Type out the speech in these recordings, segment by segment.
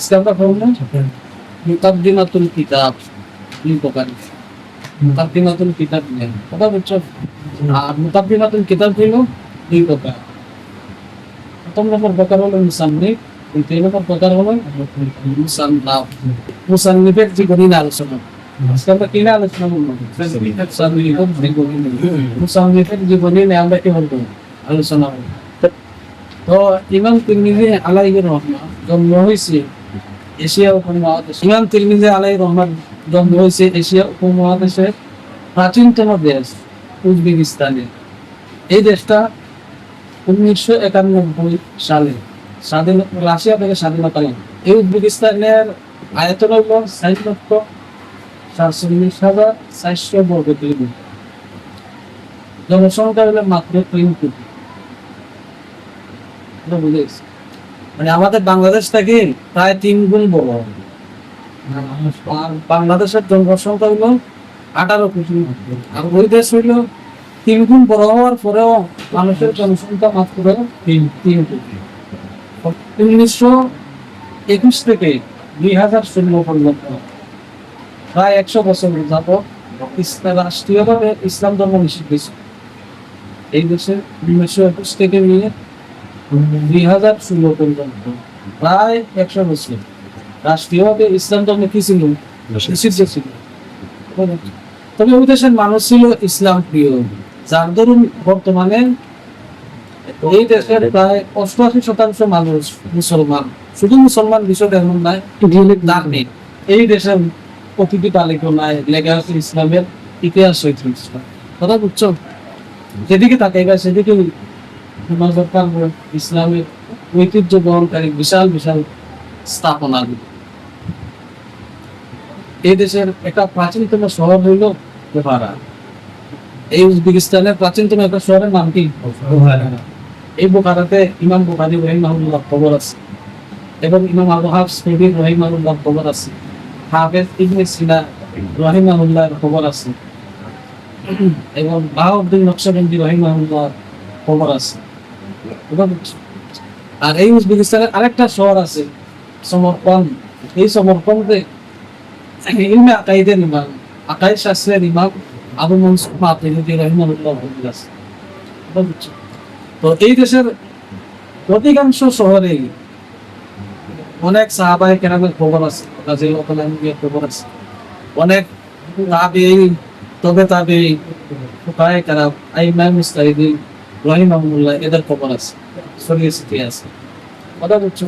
আজকে আমরা পড়ব মুকাদ্দিমাতুল কিতাব দুই প্রকার মুকাদ্দিমাতুল কিতাব নেই কথা বলছো আর মুকাদ্দিমাতুল কিতাব হইল দুই প্রকার প্রথম নম্বর প্রকার হলো মুসান্নিফ দ্বিতীয় নম্বর প্রকার হলো মুসান্নাফ মুসান্নিফের জীবনী নিয়ে আলোচনা আজকে আমরা কি নিয়ে আলোচনা করব মুসান্নিফের জীবনী নিয়ে। আমরা কি বলব আলোচনা করব তো ইমাম তিরমিজি আলাইহির রহমান জন্ম হয়েছে এশিয়া উপমহাদেশ। ইমাম তিরমিজি আলাইহির রহমান জন্ম হয়েছে এশিয়া উপমহাদেশের প্রাচীনতম দেশ উজবেকিস্তানে। এই দেশটা উনিশশো একানব্বই সালে স্বাধীন, রাশিয়া থেকে স্বাধীনতা এই উজবেকিস্তানের আয়তন হল ষাট লক্ষ সাতচল্লিশ হাজার চারশো বর্গ কিলোমিটার। জনসংখ্যা হলো মাত্র তিন কোটি। এটা বুঝেছ? মানে আমাদের বাংলাদেশ থেকে প্রায় তিন গুণ বড়। আর বাংলাদেশের জনসংখ্যা হলো আঠারো কোটি। আর ওই দেশ হইল তিন গুণ বড় হওয়ার পরেও মানুষের জনসংখ্যা মাত্র তিন তিন কোটি। উনিশশো একুশ থেকে দুই হাজার ষোলো পর্যন্ত। প্রায় একশো বছর যাবত ইসলাম রাষ্ট্রীয়ভাবে ইসলাম ধর্ম নিষিদ্ধ এই দেশে উনিশশো একুশ থেকে নিয়ে দুই হাজার ষোলো পর্যন্ত। প্রায় একশো বছর রাষ্ট্রীয়ভাবে ইসলাম ধর্ম কি ছিল? নিষিদ্ধ ছিল। তবে ওই দেশের মানুষ ছিল ইসলাম প্রিয়। যার দরুন বর্তমানে এই দেশের প্রায় অষ্টআশি শতাংশ মানুষ মুসলমান। শুধু মুসলমান বিষয়টা এমন নাই। ধার্মিক এই দেশের প্রতিটি তালিকায় লেখা আছে ইসলামের ইতিহাস ঐতিহ্য। কথা বুঝছ? যেদিকে তাকাইবা সেদিকে নজর কাড়বে ইসলামের ঐতিহ্য বহনকারী বিশাল বিশাল স্থাপনা। এই দেশের একটা প্রাচীনতম শহর হইল বোহারা এই উজবেকিস্তানের প্রাচীনতম একটা শহরের নাম কি? এই বোখারাতে ইমাম বুখারি রহিমাহুল্লাহ খবর আছে এবং ইমাম আবু হাফস কবির রহিমাহুল্লাহ খবর আছে। হাফেজ ইবনে সিনা রহিমাহুল্লাহর খবর আছে। এবং বাহাউদ্দিন নকশবন্দি রহিমাহুল্লাহ খবর আছে? আর এই উজবেকিস্তানের আরেকটা শহর আছে সমরকন এই সমরকনতে ইলমে আকাইদের ইমাম, আকাই শাস্ত্রের ইমাম আবু মনসুর খবর আছে। তো এই দেশের অধিকাংশ শহরে অনেক সাহাবাই কেরামের খবর আছে খবর আছে। অনেক তাবে আইমাম মুস্তাহিদি রহিমাহুল্লাহ এদের খবর আছে ছড়িয়ে ছিটিয়ে আছে। কথা বুঝছ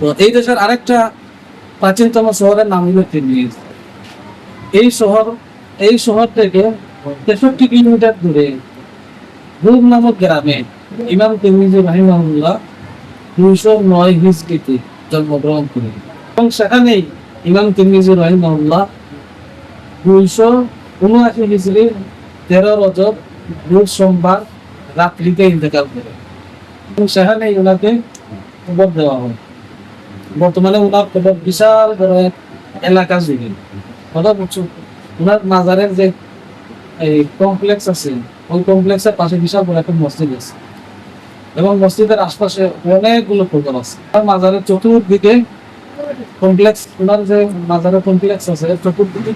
তো এই দেশের আরেকটা প্রাচীনতম শহরের নাম হলো এই শহর এই শহর থেকে তেষট্টি কিলোমিটার দূরে রুম নামক গ্রামে ইমাম তিরমিজি রাহিমাহুল্লাহ দুইশো নয় হিজরিতে জন্মগ্রহণ করেন। এবং সেখানেই ইমাম তিরমিজি রাহিমাহুল্লাহ দুইশো উনআশি হিজরি তেরো রজব রোজ সোমবার রাত্রিতে ইন্তেকাল করেন এবং সেখানেই ওনাকে খবর দেওয়া হয়। বর্তমানে ওনার খবর বিশাল বড় এলাকা জুড়ে। কথা বলছো? ওনার মাজারের যে এই কমপ্লেক্স আছে, ওই কমপ্লেক্সের পাশে বিশাল বড় একটা মসজিদ আছে। এবং মসজিদের আশপাশে অনেকগুলো প্রকল্প আছে। আর মাজারের চতুর্দিকে কমপ্লেক্স ওনার যে মাজারের কমপ্লেক্স আছে, চতুর্দিকে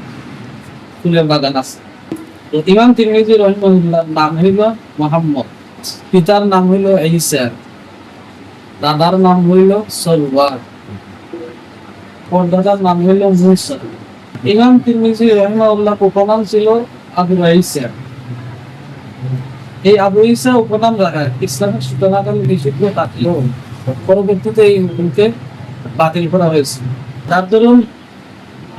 ফুলের বাগান আছে। ইমাম তিরমিজি রহিমুল্লাহ নাম হইল মোহাম্মদ। পিতার নাম হইল ঈসা। দাদার নাম হইল সরওয়ার পরদাদার নাম হইল মুসা। ইমাম তিরমিজি রহিমাউল্লাহ উপনাম ছিল আবু ঈসা। এই আবু ঈসা উপনাম রাখায় ইসলামের সূচনাকালে নিষিদ্ধ থাকলেও পরবর্তীতে এই হুকুমকে বাতিল করা হয়েছে। তার দরুন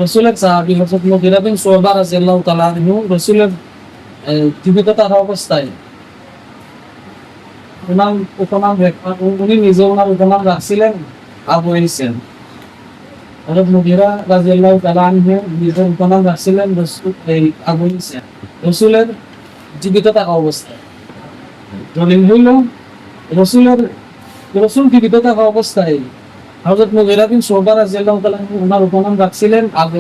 রসুলের সাহাবি হজরত মুগিরা বিন শুবা রাদিয়াল্লাহু তাআলা রসুলের জীবিত থাকা অবস্থায়। ওনার উপনাম উনি নিজে ওনার উপনাম রাখছিলেন আবু ঈসা হযরত মুগিরা রাদিয়াল্লাহু তাআলা আনহু নিজের উপনাম রাখছিলেন এই আবু রসুলের জীবিত থাকা অবস্থায় দলিল হইল, রসুলের, রসুল জীবিত থাকা অবস্থায় হযরত মুগিরা বিন শুবা রাদিয়াল্লাহু তাআলা আনহু ওনার উপনাম রাখছিলেন আবু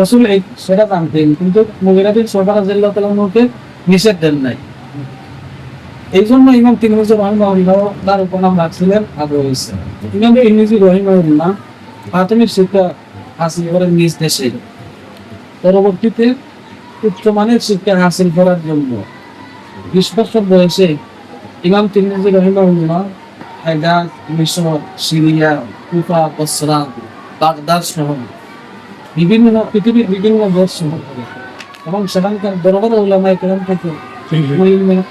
রসুল এই সেটা জানতেন কিন্তু মুগিরা বিন শুবা রাদিয়াল্লাহু তাআলা নিষেধ দেন নাই। এই জন্য ইমাম তিরমিজি তার উপনাম রাখছিলেন আবু ঈসা। ইমাম তিরমিজি রহিমাহুল্লাহ প্রাথমিক শিক্ষা হাসিল করেন নিজ দেশে। পরবর্তীতে উচ্চমানের শিক্ষা হাসিল করার জন্য বিশ বছর বয়সে ইমাম তিরমিজি রহিমাহুল্লাহ হেদাত মিশর, সিরিয়া, কুফা, বসরা, বাগদাদ সহ বিভিন্ন পৃথিবীর বিভিন্ন দেশ এবং সেখানকার বড় বড় উলামায়ে কেরাম থেকে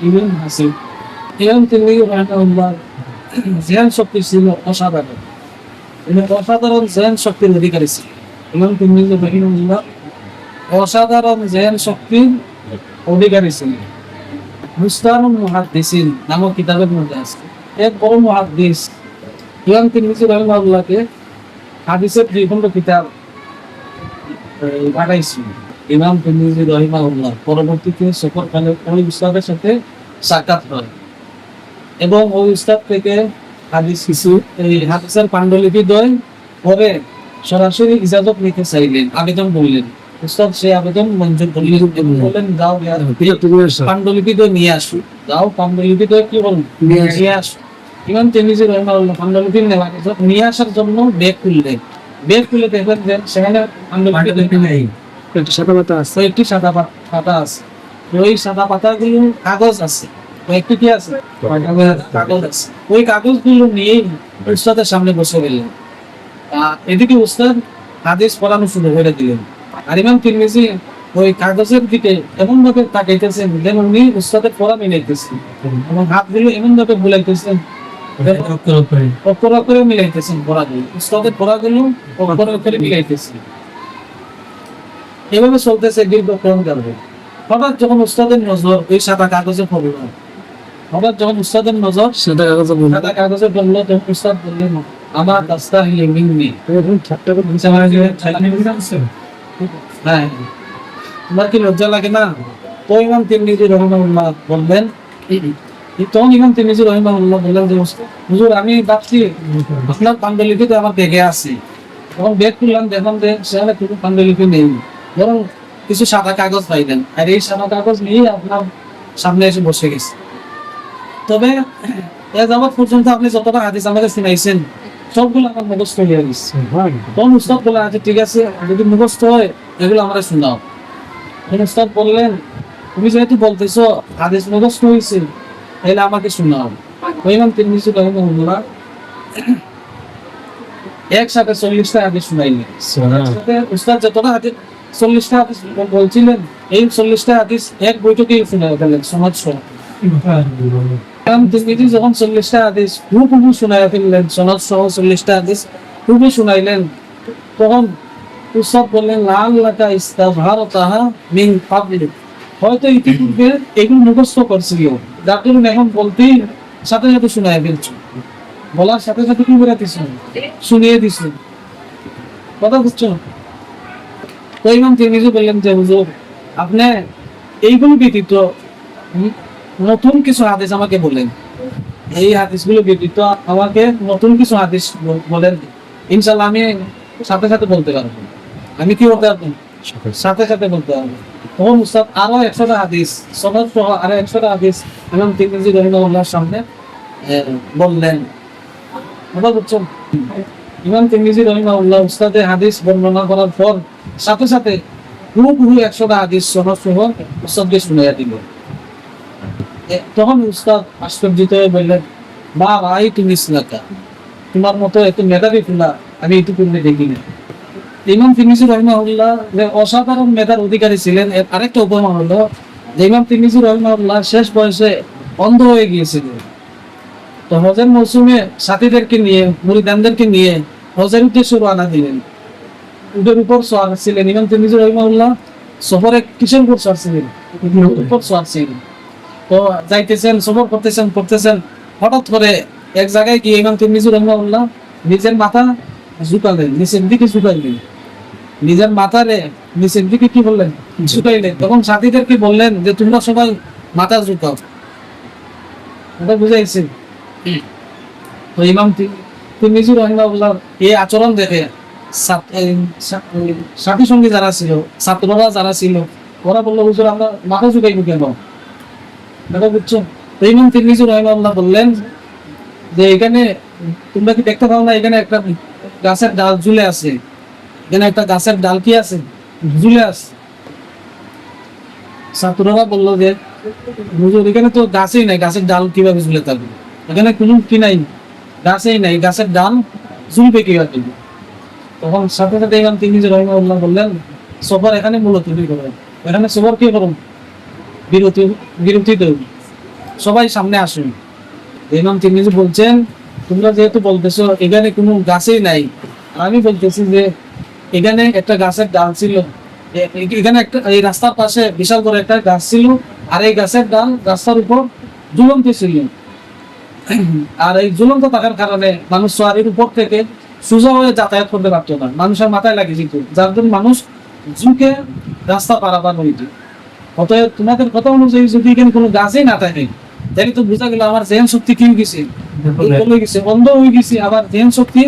ইলম হাসিল ইমাম তিরমিজি রহিমাহুল্লাহ জেহান শক্তি ছিল অসাধারণ। তিনি অসাধারণ জেহান শক্তির অধিকারী ছিল। ইমাম তিরমিজি রহিমাহুল্লাহ অসাধারণ জেহান শক্তির অধিকারী ছিলেন মুস্তানুল মুহাদ্দিসিন নামক কিতাবের মধ্যে আছে। এক বড় মুহাদ্দিস। ইমাম তিরমিজি রহিমাহুল্লাহকে হাদিসের দুই খণ্ড কিতাব পাঠাইছিল ইমাম তিরমিজি রহিমাহুল্লাহ পরবর্তীতে সফরকালে ওই উস্তাদের সাথে সাক্ষাৎ হয়। এবং ওই উস্তাদ থেকে হাদিস কিছু এই হাদিসের পাণ্ডুলিপি দয় পরে সরাসরি ইজাজত নিতে চাইলেন আবেদন করলেন। উস্তাদ সেই আবেদন মঞ্জুর করলেন বললেন যাও পাণ্ডুলিপি তো নিয়ে আসো। যাও পাণ্ডুলিপি তো কি বলুন নিয়ে আসো। ইমাম রহমাল্লাহ পাণ্ডুলিপি নেওয়া নিয়ে আসার জন্য বেগ খুললেন। খুলে দেখলেন যে সেখানে নেই। একটা সাদা মাথা আছে। সাদা পাতা আছে। ওই সাদা পাতাগুলো কাগজ আছে। কয়েকটি কি আছে? কাগজ। আছে। ওই কাগজগুলো নিয়ে উস্তাদের সামনে বসে গেলেন। এদিকে উস্তাদ হাদিস পড়ানো শুরু করে দিলেন। আর ইমাম তিরমিজি ওই কাগজের দিকে এমন ভাবে তাকাইতেছেন যেন উনি উস্তাদের পড়া মিলাইতেছেন এবং হাতগুলো এমন ভাবে বুলাইতেছেন অক্ষর অক্ষরে মিলাইতেছেন পড়াগুলো উস্তাদের পড়াগুলো অক্ষর অক্ষরে মিলাইতেছেন এভাবে চলতেছে যাবে হঠাৎ যখন উস্তাদের নজর ওই সাদা কাগজে পড়ল। হঠাৎ যখন উস্তাদের নজর সাদা কাগজে বলব সাদা কাগজে পড়ল তখন উস্তাদ বললেন আমার রাস্তা হিলে ঠাট্টা করে হ্যাঁ। তোমার কি লজ্জা লাগে না? তো ইমাম তিরমিজি রহিমাহুল্লাহ বললেন তখন ইমাম তিরমিজি রহিমাহুল্লাহ বললেন যে হুজুর আমি ভাবছি আপনার পাণ্ডুলিপিতে আমার দেখে আছে। তখন বেগ করলাম দেখলাম যে সেখানে কোনো পাণ্ডুলিপি নেই। বরং কিছু সাদা কাগজ পাইলেন আর এই সাদা কাগজ নিয়ে আপনার সামনে এসে বসে গেছে। তবে এ যাবৎ পর্যন্ত আপনি যতটা হাদিস আমাকে চিনাইছেন সবগুলো আমার মুখস্থ হয়ে। গেছে তখন উস্তাদ বলে আচ্ছা ঠিক আছে যদি মুখস্থ হয় এগুলো আমরা শোনাও তখন উস্তাদ বললেন তুমি যেহেতু বলতেছো হাদিস মুখস্থ হয়েছে তাহলে আমাকে শোনাও ইমাম তিরমিজি রহিমাহুল্লাহ একসাথে চল্লিশটা হাদিস শুনাইলেন। উস্তাদ যতটা হাদিস চল্লিশটা হাদিস বলছিলেন এই চল্লিশটা হাদিস এক বৈঠকেই শুনাই ফেলেন সমাজ ইমাম তিরমিজি যখন চল্লিশটা হাদিস হুবহু শুনাই ফেললেন সনদ সহ চল্লিশটা হাদিস শুনাইলেন তখন উৎসব বললেন লাল লাকা ইস্তাভার তাহা মিন পাবলি হয়তো ইতিপূর্বে এগুলো মুখস্থ যার কারণে এখন বলতেই সাথে সাথে শুনাই ফেলছো। বলার সাথে সাথে কি দিছ? শুনিয়ে দিছ। কথা বুঝছ? তো ইমাম তিরমিজি বললেন যে, হুজুর, আপনি এইগুলো ব্যতীত নতুন কিছু হাদিস আমাকে বলেন। এই হাদিসগুলো ব্যতীত আমাকে নতুন কিছু হাদিস বলেন। ইনশাল্লাহ আমি সাথে সাথে বলতে পারব। আমি কি বলতে পারব? সাথে সাথে বলতে পারব। তখন উস্তাদ আরও একশোটা হাদিস, সনদ সহ আরও একশোটা হাদিস ইমাম তিরমিজি রহিমাহুল্লাহর সামনে বললেন। কথা বুঝছেন, ইমাম তিরমিজি রহিমাহুল্লাহ উস্তাদের হাদিস বর্ণনা করার পর সাথে সাথে হুবহু একশোটা হাদিস সনদ সহ উস্তাদকে শুনাইয়া দিল। তখন উস্তাদ আশ্চর্যিত হয়ে বললেন মা ভাই তুমি তোমার মতো এত মেধাবী ফুলা আমি এটুকুনে দেখিনি। ইমাম তিরমিজি রহিমাহুল্লাহ যে অসাধারণ মেধার অধিকারী ছিলেন, এর আরেকটা উপমা হলো যে ইমাম তিরমিজি রহিমাহুল্লাহ শেষ বয়সে অন্ধ হয়ে গিয়েছিলেন। তো হজের মৌসুমে সাথীদেরকে নিয়ে মুরিদানদেরকে নিয়ে হজের উদ্দেশ্যে রওনা দিলেন। উটের উপর সোয়ার ছিলেন ইমাম তিরমিজি রহিমাহুল্লাহ, সফরে কিসের উপর সোয়ার ছিলেন? উপর সোয়ার ছিলেন। তো যাইতেছেন, সফর করতেছেন করতেছেন, হঠাৎ করে এক জায়গায় গিয়ে ইমাম তিরমিজি রহমাউল্লাহ নিজের মাথা ঝুঁকালেন, নিচের দিকে ঝুঁকাইলেন। নিজের মাথারে নিচের কি বললেন? ঝুঁকাইলেন। তখন সাথীদেরকে বললেন যে, তোমরা সবাই মাথা ঝুঁকাও? ওটা বুঝাইছেন তো ইমাম রহমাউল্লাহ এই আচরণ দেখে সাথী সঙ্গী যারা ছিল, ছাত্ররা যারা ছিল, ওরা বলল, হুজুর, আমরা মাথা ঝুঁকাইব কেন? দাদা বুঝছ তো ইমাম তিরমিজি রহিমাল্লাহ বললেন যে, এখানে তোমরা কি দেখতে পাও না? এখানে একটা গাছের ডাল ঝুলে আছে। এখানে একটা গাছের ডাল কি আছে? ঝুলে আছে। ছাত্ররা বলল যে, হুজুর, এখানে তো গাছই নাই, গাছের ডাল কীভাবে ঝুলে থাকবে? এখানে কোনো কি নাই, গাছই নাই, গাছের ডাল ঝুলবে কীভাবে? তখন সাথে সাথে ইমাম তিনি যে রহিমাউল্লাহ বললেন, সফর এখানে মূলত করবেন এখানে সফর কি করুন? বিরতি বিরতি দেব সবাই সামনে আসুন। ইমাম তিনি যে বলছেন, তোমরা যেহেতু বলতেছো, এখানে কোনো গাছই নাই। আমি বলতেছি যে এখানে একটা গাছের ডাল ছিল। এখানে একটা এই রাস্তার পাশে বিশাল বড় একটা গাছ ছিল। আর এই গাছের ডাল রাস্তার উপর ঝুলন্ত ছিল। আর এই ঝুলন্ত থাকার কারণে মানুষ সোয়ারির উপর থেকে সোজা হয়ে যাতায়াত করতে পারতো না। মানুষের মাথায় লাগে যেত যার জন্য মানুষ ঝুঁকে রাস্তা পারাপার হইত। অতএব তোমাদের কথা অনুযায়ী যদি এখানে কোনো গাছই না থাকে তাহলে তো বোঝা গেল আমার জেন শক্তি কি গেছে। গেছে অন্ধ হয়ে গেছে। আবার জেন শক্তি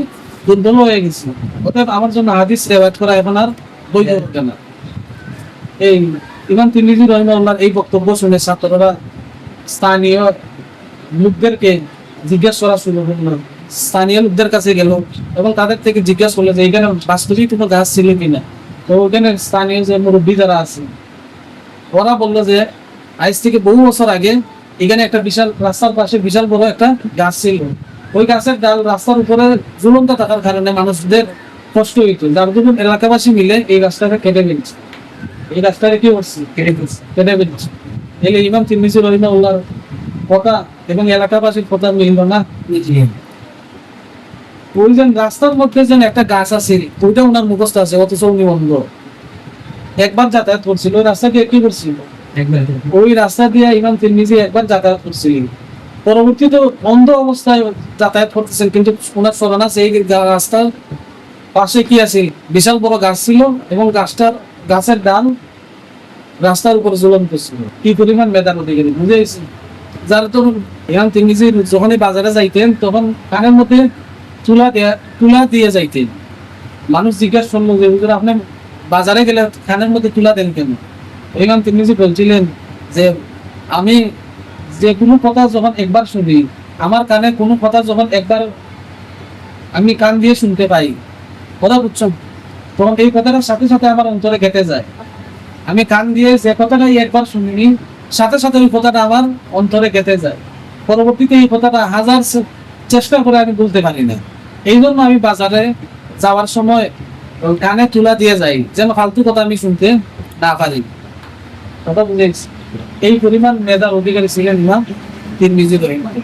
দুর্বল হয়ে গেছে। অতএব আমার জন্য হাদিস রেওয়ায়ত করা এখন আর বৈধ হচ্ছে না। এই ইমাম তিরমিজি রহিমাউল্লাহর এই বক্তব্য শুনে ছাত্ররা স্থানীয় লোকদেরকে জিজ্ঞাসা করা শুরু করল। স্থানীয় লোকদের কাছে গেল এবং তাদের থেকে জিজ্ঞাসা করল যে এখানে বাস্তবিক কোনো গাছ ছিল কিনা? তো ওখানে স্থানীয় যে মুরব্বী যারা আছে, ওরা বলল যে, আজ থেকে বহু বছর আগে এখানে একটা বিশাল রাস্তার পাশে বিশাল বড় একটা গাছ ছিল। ওই গাছের ডাল রাস্তার উপরে ঝুলন্ত থাকার কারণে মানুষদের কষ্ট হইতো। যার জন্য এলাকাবাসী মিলে এই গাছটাকে কেটে ফেলছে। এই গাছটাকে কি করছে? কেটে ফেলছে। কেটে ফেলছে। এলে ইমাম তিরমিজি রহিমাউল্লাহর কথা এবং এলাকাবাসীর কথা মিলল না। ওই যে রাস্তার মধ্যে যেন একটা গাছ আছে ওইটা ওনার মুখস্থ আছে অথচ উনি অন্ধ। একবার যাতায়াত করছিল। ওই রাস্তা দিয়ে কি করছিল? ওই রাস্তা দিয়ে ইমাম তিরমিজি একবার যাতায়াত করছিলেন পরবর্তীতে অন্ধ অবস্থায় যাতায়াত করতেছেন, কিন্তু ওনার স্মরণ আছে, এই গা- রাস্তার পাশে কি আছে? বিশাল বড় গাছ ছিল এবং গাছটার গাছের ডাল রাস্তার উপর ঝুলন করছিল কি পরিমাণ মেধার অধিকারী, বুঝে গেছি যার তো ইমাম তিরমিজি যখনই বাজারে যাইতেন, তখন কানের মধ্যে তুলা দেয়া তুলা দিয়ে যাইতেন। মানুষ জিজ্ঞাসা করল যে, হুজুর, আপনি বাজারে গেলে কানের মধ্যে তুলা দেন কেন? ইমাম তিরমিজি বলছিলেন যে, আমি যে কোনো কথা যখন একবার শুনি, আমার কানে কোনো কথা যখন একবার আমি কান দিয়ে শুনতে পাই, কথা বুঝছ? তখন এই কথাটার সাথে সাথে আমার অন্তরে কেটে যায়। আমি কান দিয়ে যে কথাটাই একবার শুনিনি, সাথে সাথে ওই কথাটা আমার অন্তরে কেটে যায়। পরবর্তীতে এই কথাটা হাজার চেষ্টা করে আমি বলতে পারি না। এই জন্য আমি বাজারে যাওয়ার সময় কানে তুলা দিয়ে যাই, যেন ফালতু কথা আমি শুনতে না পারি। কথা বুঝেছি? এই পরিমাণ মেধার অধিকারী ছিলেন না তিনি নিজে রহিমান